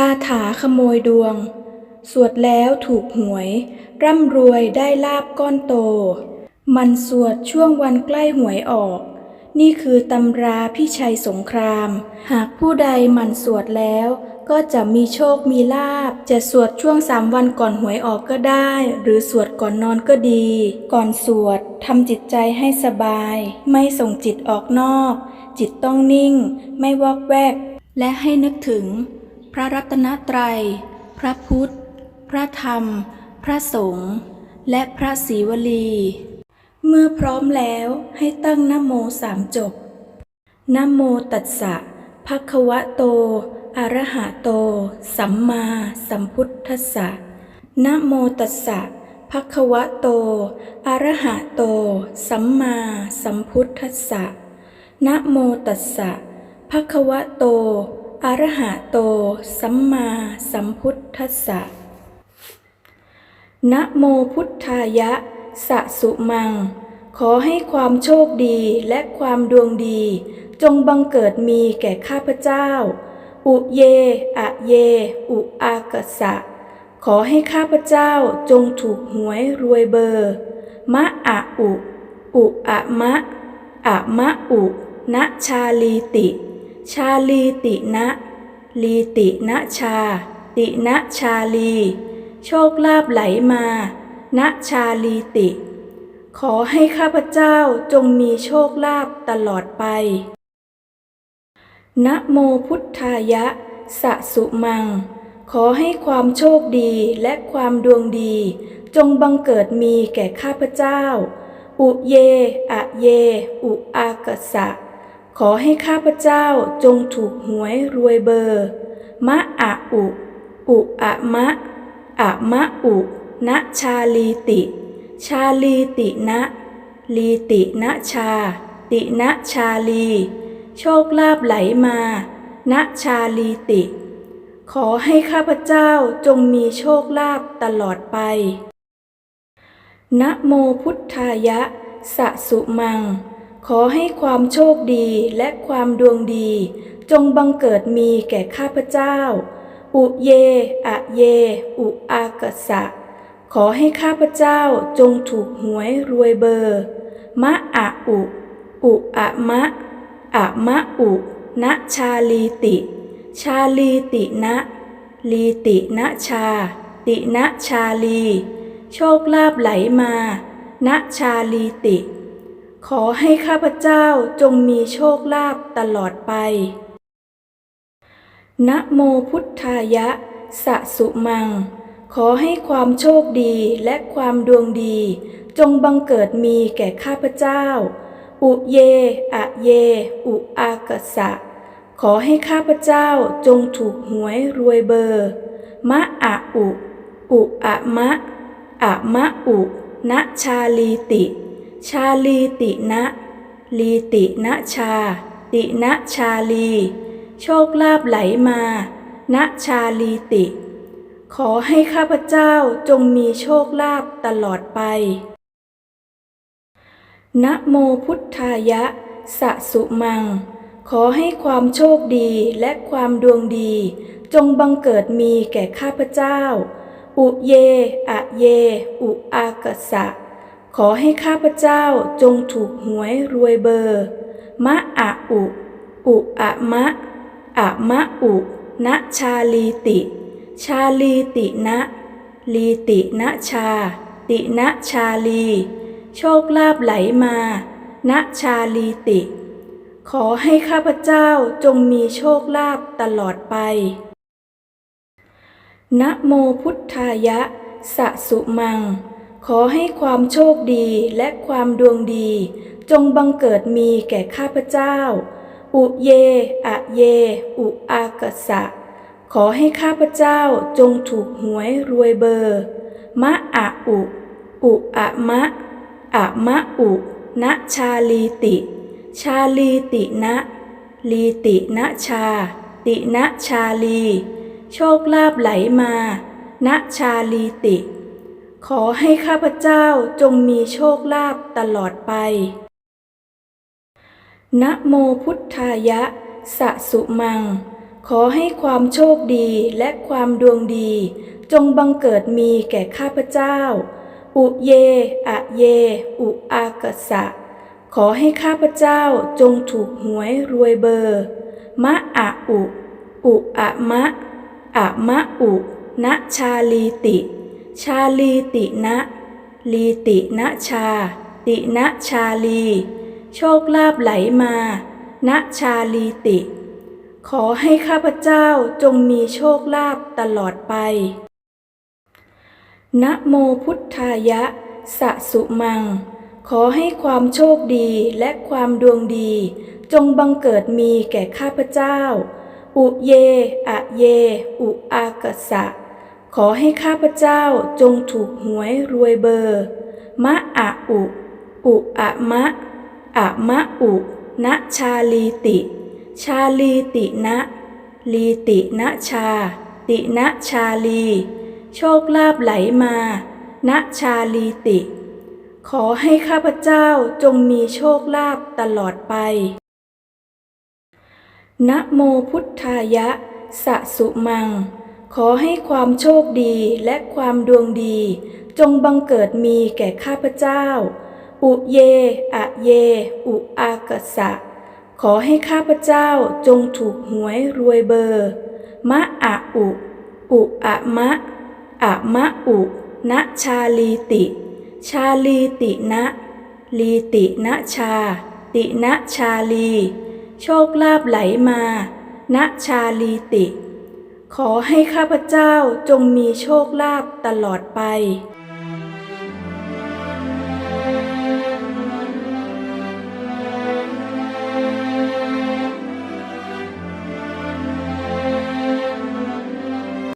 คาถาขโมยดวง สวดแล้วถูกหวย ร่ำรวยได้ลาบก้อนโต มันสวดช่วงวันใกล้หวยออก นี่คือตำราพี่ชัยสงคราม หากผู้ใดมันสวดแล้วก็จะมีโชคมีลาบ จะสวดช่วงสามวันก่อนหวยออกก็ได้ หรือสวดก่อนนอนก็ดี ก่อนสวดทำจิตใจให้สบาย ไม่ส่งจิตออกนอก จิตต้องนิ่ง ไม่วอกแวก และให้นึกถึง ระรัตนตรัย พระพุทธ พระธรรม พระสงฆ์ และพระศรีวลี เมื่อพร้อมแล้วให้ตั้งนโมสามจบนโมตัสสะภะคะวะโต อะระหะโต สัมมาสัมพุทธัสสะนโมตัสสะภะคะวะโต อะระหะโต สัมมาสัมพุทธัสสะนะโมตัสสะภะคะวะโต อรหะโต สัมมาสัมพุทธัสสะ นะโมพุทธายะ สะสุมัง ขอให้ความโชคดีและความดวงดี จงบังเกิดมีแก่ข้าพเจ้า อุเย อะเย อุอากะสะ ขอให้ข้าพเจ้าจงถูกหวยรวยเบอร์ มะอะอุ อุอะมะ อะมะอุนะชาลีติ ชาลีตินะลีตินะชา ตินะชาลี โชคลาภไหลมาณชาลีติ ขอให้ข้าพเจ้าจงมีโชคลาภตลอดไป นะโมพุทธายะ สะสุมัง ขอให้ความโชคดีและความดวงดี จงบังเกิดมีแก่ข้าพเจ้า อุเย อะเย อุอากะสะ ขอให้ข้าพเจ้าจงถูกหวยรวยเบอร์ มะอะอุ อุอะมะ อะมะอุณชาลีติ ชาลีตินะลีตินะชา ตินะชาลี โชคลาภไหลมาณชาลีติ ขอให้ข้าพเจ้าจงมีโชคลาภตลอดไปนะโมพุทธายะสะสุมัง ขอให้ความโชคดีและความดวงดี จงบังเกิดมีแก่ข้าพเจ้า อุเย อะเย อุอากสะ ขอให้ข้าพเจ้าจงถูกหวยรวยเบอร์ มะอะอุ อุอะมะ อะมะอุ ณชาลีติ ชาลีตินะ ลีตินะชา ตินะชาลี โชคลาภไหลมา ณชาลีติ ขอให้ข้าพเจ้าจงมีโชคลาภตลอดไป นะโมพุทธายะ สะสุมัง ขอให้ความโชคดีและความดวงดี จงบังเกิดมีแก่ข้าพเจ้า อุเย อะเย อุอากะสะ ขอให้ข้าพเจ้าจงถูกหวยรวยเบอร์ มะอะอุ อุอะมะ อะมะอุณชาลีติ ชาลีตินะลีตินะชา ตินะชาลี โชคลาภไหลมาณชาลีติ ขอให้ข้าพเจ้าจงมีโชคลาภตลอดไป นะโมพุทธายะ สะสุมัง ขอให้ความโชคดีและความดวงดี จงบังเกิดมีแก่ข้าพเจ้า อุเย อะเย อุอากะสะ ขอให้ข้าพเจ้าจงถูกหวยรวยเบอร์ มะอะอุ อุอะมะ อะมะอุ ณชาลีติ ชาลีตินะ ลีตินะชา ตินะชาลี โชคลาภไหลมา ณชาลีติ ขอให้ข้าพเจ้าจงมีโชคลาภตลอดไป นะโมพุทธายะสะสุมัง ขอให้ความโชคดีและความดวงดี จงบังเกิดมีแก่ข้าพเจ้า อุเย อะเย อุอากะสะ ขอให้ข้าพเจ้าจงถูกหวยรวยเบอร์ มะอะอุ อุอะมะ อะมะอุ ณชาลีติ ชาลีตินะ ลีตินะชา ตินะชาลี โชคลาภไหลมา ณชาลีติ ขอให้ข้าพเจ้าจงมีโชคลาภตลอดไป นะโมพุทธายะ สะสุมัง ขอให้ความโชคดีและความดวงดี จงบังเกิดมีแก่ข้าพเจ้า อุเย อะเย อุอากะสะ ขอให้ข้าพเจ้าจงถูกหวยรวยเบอร์ มะอะอุ อุอะมะอะมะอุณชาลีติ ชาลีตินะลีตินะชา ตินะชาลี โชคลาภไหลมาณชาลีติ ขอให้ข้าพเจ้าจงมีโชคลาภตลอดไป นะโมพุทธายะ สะสุมัง ขอให้ความโชคดีและความดวงดี จงบังเกิดมีแก่ข้าพเจ้า อุเย อะเย อุอากะสะ ขอให้ข้าพเจ้าจงถูกหวยรวยเบอร์ มะอะอุ อุอะมะ อะมะอุ ณชาลีติ ชาลีตินะ ลีตินะชา ตินะชาลี โชคลาภไหลมา ณชาลีติ ขอให้ข้าพเจ้าจงมีโชคลาภตลอดไป นะโมพุทธายะสะสุมัง ขอให้ความโชคดีและความดวงดี จงบังเกิดมีแก่ข้าพเจ้า อุเย อะเย อุอากสะ ขอให้ข้าพเจ้าจงถูกหวยรวยเบอร์ มะอะอุ อุอะมะ อะมะอุณชาลีติ ชาลีตินะลีตินะชา ตินะชาลี โชคลาภไหลมาณชาลีติ ขอให้ข้าพเจ้าจงมีโชคลาภตลอดไป